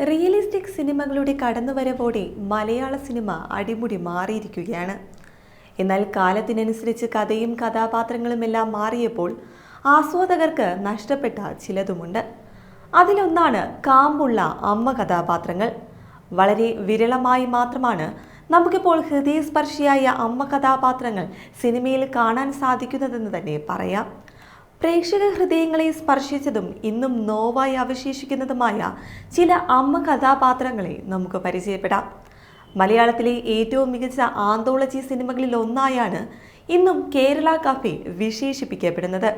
Realistic സിനിമകളുടെ കടന്നുവരവോടെ മലയാള cinema അടിമുടി മാറിയിരിക്കുകയാണ്. എന്നാൽ കാലത്തിനനുസരിച്ച് കഥയും കഥാപാത്രങ്ങളുമെല്ലാം മാറിയപ്പോൾ ആസ്വാദകർക്ക് നഷ്ടപ്പെട്ട ചിലതുമുണ്ട്. അതിലൊന്നാണ് കാമ്പുള്ള അമ്മ കഥാപാത്രങ്ങൾ. വളരെ വിരളമായി മാത്രമാണ് നമുക്കിപ്പോൾ ഹൃദയസ്പർശിയായ അമ്മ കഥാപാത്രങ്ങൾ സിനിമയിൽ കാണാൻ സാധിക്കുന്നതെന്ന് തന്നെ പറയാം. പ്രേക്ഷക ഹൃദയങ്ങളെ സ്പർശിച്ചതും ഇന്നും നോവായി അവശേഷിക്കുന്നതുമായ ചില അമ്മ കഥാപാത്രങ്ങളെ നമുക്ക് പരിചയപ്പെടാം. മലയാളത്തിലെ ഏറ്റവും മികച്ച ആന്തോളജി സിനിമകളിൽ ഒന്നായാണ് ഇന്നും കേരള കഫേ വിശേഷിപ്പിക്കപ്പെടുന്നത്.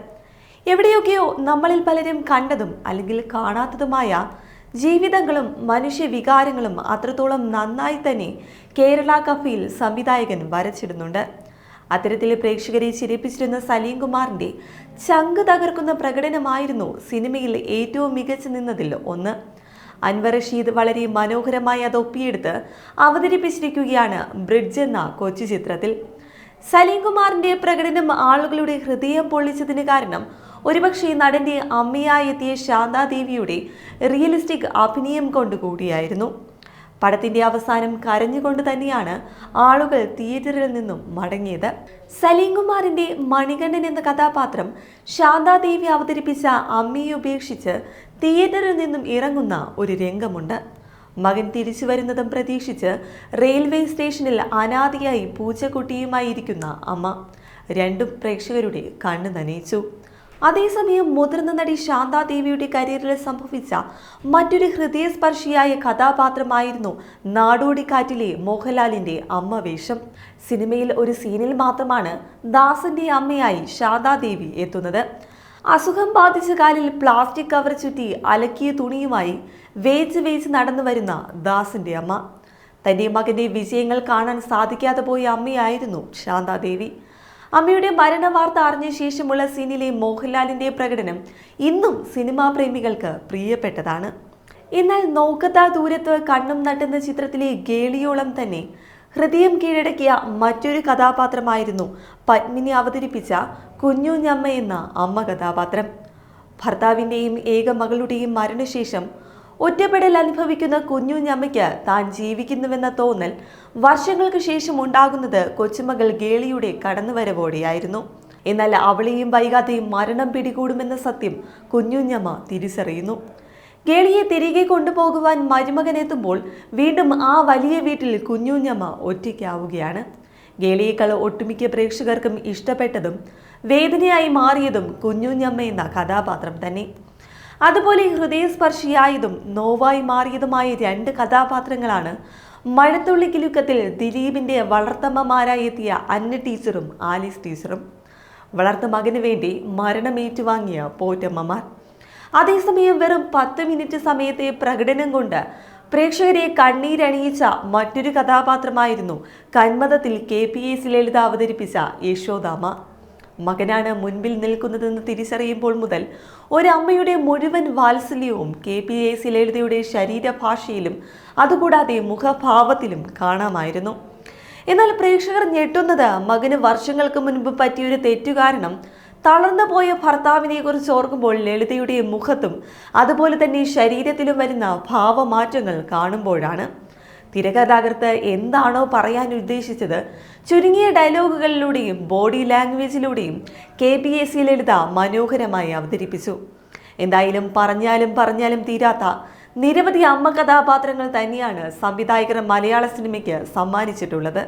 എവിടെയൊക്കെയോ നമ്മളിൽ പലരും കണ്ടതും അല്ലെങ്കിൽ കാണാത്തതുമായ ജീവിതങ്ങളും മനുഷ്യവികാരങ്ങളും അത്രത്തോളം നന്നായി തന്നെ കേരള കഫയിൽ സംവിധായകൻ വരച്ചിടുന്നുണ്ട്. അത്തരത്തിൽ പ്രേക്ഷകരെ ചിരിപ്പിച്ചിരുന്ന സലീം കുമാറിന്റെ ചങ്ക് തകർക്കുന്ന പ്രകടനമായിരുന്നു സിനിമയിൽ ഏറ്റവും മികച്ചു നിന്നതിൽ ഒന്ന്. അൻവർ റഷീദ് വളരെ മനോഹരമായി അത് ഒപ്പിയെടുത്ത് അവതരിപ്പിച്ചിരിക്കുകയാണ് ബ്രിഡ്ജ് എന്ന കൊച്ചു ചിത്രത്തിൽ. സലീം കുമാറിന്റെ പ്രകടനം ആളുകളുടെ ഹൃദയം പൊള്ളിച്ചതിന് കാരണം ഒരുപക്ഷെ നടന്റെ അമ്മയായെത്തിയ ശാന്താദേവിയുടെ റിയലിസ്റ്റിക് അഭിനയം കൊണ്ടുകൂടിയായിരുന്നു. പടത്തിന്റെ അവസാനം കരഞ്ഞുകൊണ്ട് തന്നെയാണ് ആളുകൾ തിയേറ്ററിൽ നിന്നും മടങ്ങിയത്. സലീം കുമാറിന്റെ മണികണ്ഠൻ എന്ന കഥാപാത്രം ശാന്താദേവി അവതരിപ്പിച്ച അമ്മയെ ഉപേക്ഷിച്ച് തിയേറ്ററിൽ നിന്നും ഇറങ്ങുന്ന ഒരു രംഗമുണ്ട്. മകൻ തിരിച്ചു വരുന്നതും പ്രതീക്ഷിച്ച് റെയിൽവേ സ്റ്റേഷനിൽ അനാദിയായി പൂച്ചക്കുട്ടിയുമായി ഇരിക്കുന്ന അമ്മ രണ്ടും പ്രേക്ഷകരുടെ കണ്ണു നനയിച്ചു. അതേസമയം മുതിർന്ന നടി ശാന്താദേവിയുടെ കരിയറിൽ സംഭവിച്ച മറ്റൊരു ഹൃദയസ്പർശിയായ കഥാപാത്രമായിരുന്നു നാടോടിക്കാറ്റിലെ മോഹൻലാലിന്റെ അമ്മ വേഷം. സിനിമയിൽ ഒരു സീനിൽ മാത്രമാണ് ദാസന്റെ അമ്മയായി ശാന്താദേവി എത്തുന്നത്. അസുഖം ബാധിച്ച കാലിൽ പ്ലാസ്റ്റിക് കവർ ചുറ്റി അലക്കിയ തുണിയുമായി വേച്ച് വേച്ച് നടന്നു വരുന്ന ദാസിന്റെ അമ്മ. തന്റെ മകന്റെ വിജയങ്ങൾ കാണാൻ സാധിക്കാതെ പോയ അമ്മയായിരുന്നു ശാന്താദേവി അമ്മയുടെ മരണവാർത്ത അറിഞ്ഞ ശേഷമുള്ള സീനിലെ മോഹൻലാലിന്റെ പ്രകടനം ഇന്നും സിനിമാ പ്രേമികൾക്ക് പ്രിയപ്പെട്ടതാണ്. എന്നാൽ നോക്കത്താ ദൂരത്ത് കണ്ണും നട്ടുന്ന ചിത്രത്തിലെ ഗേളിയോളം തന്നെ ഹൃദയം കീഴടക്കിയ മറ്റൊരു കഥാപാത്രമായിരുന്നു പത്മിനി അവതരിപ്പിച്ച കുഞ്ഞു കുഞ്ഞുഞ്ഞമ്മ എന്ന അമ്മ കഥാപാത്രം. ഭർത്താവിന്റെയും ഏക മകളുടെയും മരണശേഷം ഒറ്റപ്പെടൽ അനുഭവിക്കുന്ന കുഞ്ഞുഞ്ഞമ്മയ്ക്ക് താൻ ജീവിക്കുന്നുവെന്ന തോന്നൽ വർഷങ്ങൾക്ക് ശേഷം ഉണ്ടാകുന്നത് കൊച്ചുമകൾ ഗേളിയുടെ കടന്നുവരവോടെയായിരുന്നു. എന്നാൽ അവളെയും വൈകാതെയും മരണം പിടികൂടുമെന്ന സത്യം കുഞ്ഞുഞ്ഞമ്മ തിരിച്ചറിയുന്നു. ഗേളിയെ തിരികെ കൊണ്ടുപോകുവാൻ മരുമകൻ എത്തുമ്പോൾ വീണ്ടും ആ വലിയ വീട്ടിൽ കുഞ്ഞുഞ്ഞമ്മ ഒറ്റയ്ക്കാവുകയാണ്. ഗേളിയേക്കാൾ ഒട്ടുമിക്ക പ്രേക്ഷകർക്കും ഇഷ്ടപ്പെട്ടതും വേദനയായി മാറിയതും കുഞ്ഞുഞ്ഞമ്മ എന്ന കഥാപാത്രം തന്നെ. അതുപോലെ ഹൃദയസ്പർശിയായതും നോവായി മാറിയതുമായ രണ്ട് കഥാപാത്രങ്ങളാണ് മഴത്തുള്ളി കിലുക്കത്തിൽ ദിലീപിന്റെ വളർത്തമ്മമാരായി എത്തിയ അന്ന ടീച്ചറും ആലീസ് ടീച്ചറും. വളർത്ത മകന് വേണ്ടി മരണമേറ്റുവാങ്ങിയ പോറ്റമ്മമാർ. അതേസമയം വെറും പത്ത് മിനിറ്റ് സമയത്തെ പ്രകടനം കൊണ്ട് പ്രേക്ഷകരെ കണ്ണീരണിയിച്ച മറ്റൊരു കഥാപാത്രമായിരുന്നു കന്മതത്തിൽ കെ പി എസ് ലളിത അവതരിപ്പിച്ച യശോദാമ മകനാണ് മുൻപിൽ നിൽക്കുന്നതെന്ന് തിരിച്ചറിയുമ്പോൾ മുതൽ ഒരമ്മയുടെ മുഴുവൻ വാത്സല്യവും കെ പി എ സി ലളിതയുടെ ശരീരഭാഷയിലും അതുകൂടാതെ മുഖഭാവത്തിലും കാണാമായിരുന്നു. എന്നാൽ പ്രേക്ഷകർ ഞെട്ടുന്നത് മകന് വർഷങ്ങൾക്ക് മുൻപ് പറ്റിയൊരു തെറ്റു കാരണം തളർന്നു പോയ ഭർത്താവിനെ കുറിച്ച് ഓർക്കുമ്പോൾ ലളിതയുടെ മുഖത്തും അതുപോലെ തന്നെ ശരീരത്തിലും വരുന്ന ഭാവമാറ്റങ്ങൾ കാണുമ്പോഴാണ്. തിരക്കഥാകൃത്ത് എന്താണോ പറയാൻ ഉദ്ദേശിച്ചത് ചുരുങ്ങിയ ഡയലോഗുകളിലൂടെയും body ലാംഗ്വേജിലൂടെയും K P S C Lalitha മനോഹരമായി അവതരിപ്പിച്ചു. എന്തായാലും പറഞ്ഞാലും പറഞ്ഞാലും തീരാത്ത നിരവധി അമ്മ കഥാപാത്രങ്ങൾ തന്നെയാണ് സംവിധായകർ മലയാള സിനിമയ്ക്ക് സമ്മാനിച്ചിട്ടുള്ളത്.